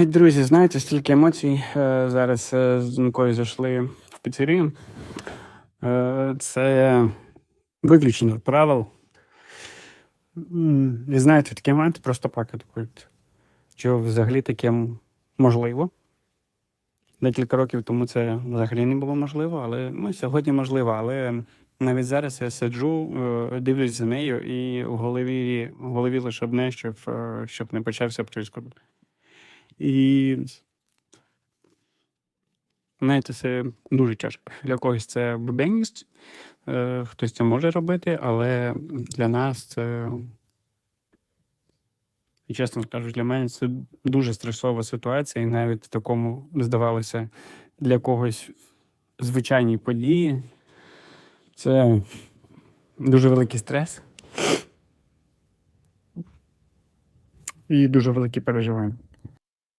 Ой, друзі, знаєте, стільки емоцій е, зараз е, з Нукою зайшли в піцерію. Е, це виключення правил. І знаєте, такі моменти просто плакати будуть. Чи взагалі таке можливо? Декілька років тому це взагалі не було можливо, але ну, сьогодні можливо. Але навіть зараз я сиджу, дивлюсь за нею, і в голові, в голові лише одне, щоб, щоб не почався прискок. І знаєте, це дуже тяжко. Для когось це буденність, е, хтось це може робити, але для нас це, і чесно скажу, для мене це дуже стресова ситуація, і навіть в такому, здавалося, для когось звичайній події. Це дуже великий стрес. І дуже великі переживання.